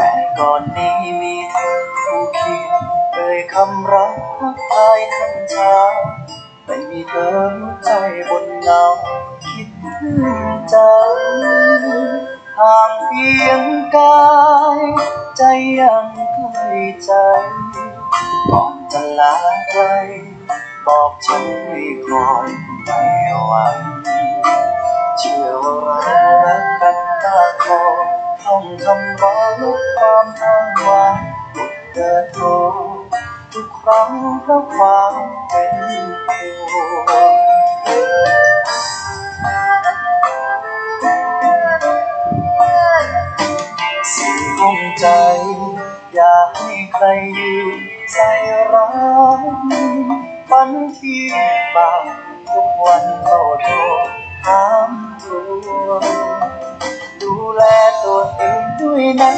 แต่ก่อนนี้มีเธอคู่เคียงเอ่ยคำรักทักทายทันเช้าไม่มีเธอหัวใจบนเงาคิดถึงจังห่างเพียงกายใจยังใกล้ใจก่อนจะลาไกลบอกฉันให้คอยไม่หวังเชื่อว่าเรารักกันตาคอต้องทำรอ ลดความอ้างว้างกดเกิดโททุกครั้งเพราะความเป็นห่วงสิ่งของใจ อย่าให้ใครยืนใส่ร้ายฝันที่บางทุกวันโทรโทรถามตัว ดูแลตัวเองด้วยนะ